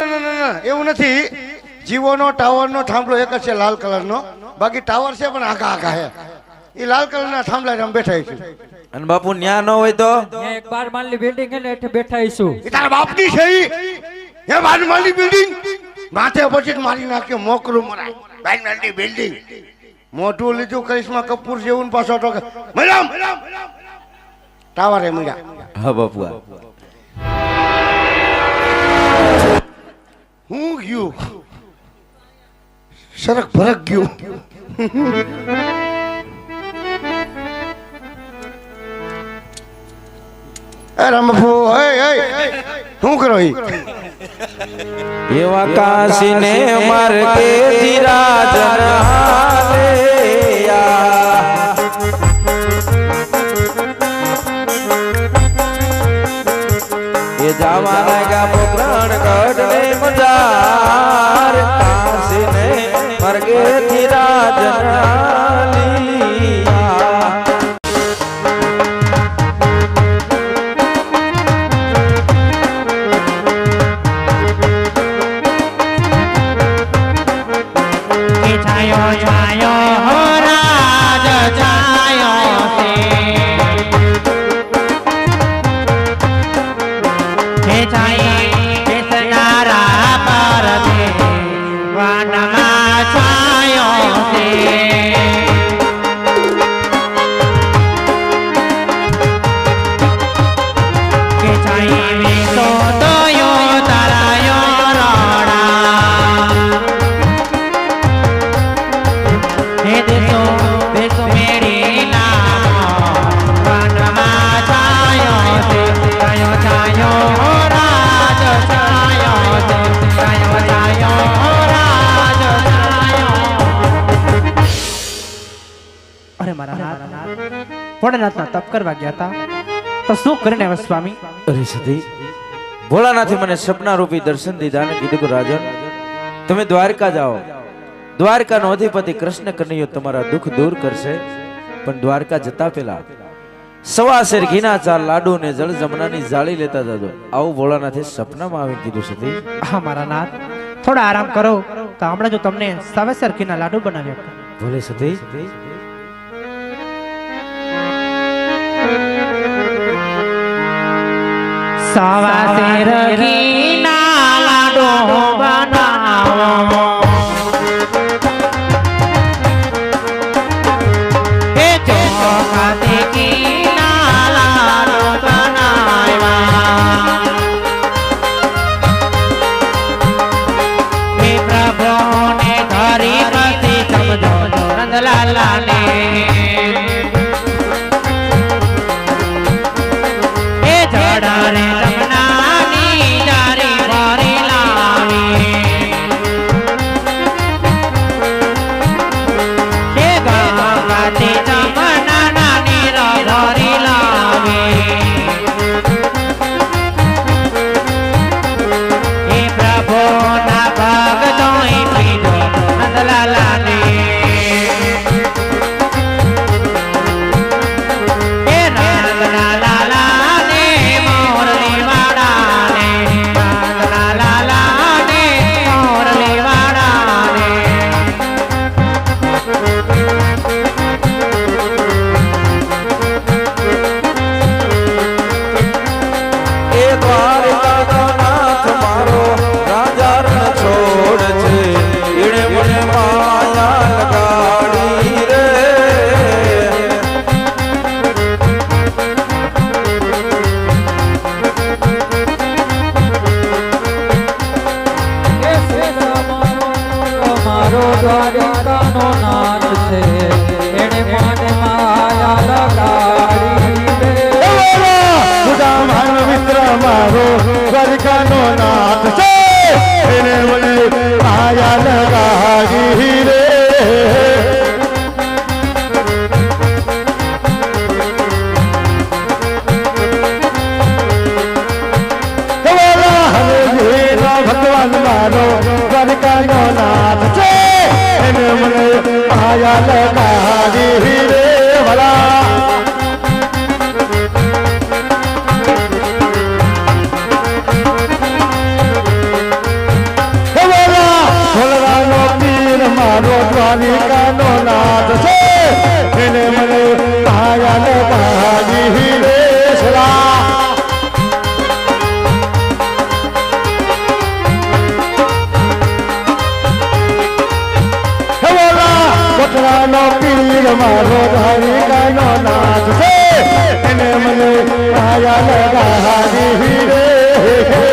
ના, ના, ના, એવું નથી. જીવોનો ટાવરનો થાંભલો એક જ છે લાલ કલરનો. બાકી ટાવર છે પણ આખા આખા હે એ લાલ કલરના થાંભલા અમે બેઠા છે અને બાપુ ન્યા ન હોય તો? એક બાર માલની બિલ્ડિંગ છે ને એટલે બેઠા છું એ તારા બાપની છે ઈ. એ માલની બિલ્ડિંગ માથે પછી મારી નાખ્યો મોકરું મરાય. બાજુમાની બિલ્ડિંગ મોઢું લીધું કરિશ્મા કપૂર જેવું પાછો ટોકે મેડમ હે મળ્યા. હા બાપુ હા. હું ગયું સરક ભરક ગયું એ રમફુ એ એ શું કરો ઈ એવા કાશીને માર કે ધીરાજન હાલેયા. એ જાવા લાગ્યા પોકરણ મજાર કાશીને મરગે થી ધીરાજન ભોળાનાથના તપ કરવા ગયા હતા. તો શું કરીને હવે સ્વામી? અરે સતી ભોળાનાથે મને સપના રૂપી દર્શન દીધા અને કીધું કે રાજન તમે દ્વારકા જાઓ. દ્વારકાનો અધિપતિ કૃષ્ણ કનૈયો તમારા દુઃખ દૂર કરશે પણ દ્વારકા જતા પહેલા સવાસેર ઘીના ચાર લાડુ ને જળ જમનાની જાળી લેતા જજો. આવું ભોળાનાથે સપનામાં આવીને કીધું સતી. હા મારા નાથ થોડા આરામ કરો. તો હમણાં જો તમને સવાસેર ઘીના લાડુ બનાવ્યા ભોલે સતી. સવા શેર ઘીના લાડુ બનાવો હે ચોખાથી ઘીના લાડુ બનાવ્યા હે પ્રભુને ધરી પછી સમજો નંદલાલાને એ મારો દ્વારિકાનો નાથ છે. એને મને સલા હે બોલા કોટરાનો પીર મારો દ્વારિકાનો નાથ છે. એને મને માયા લગાવી રે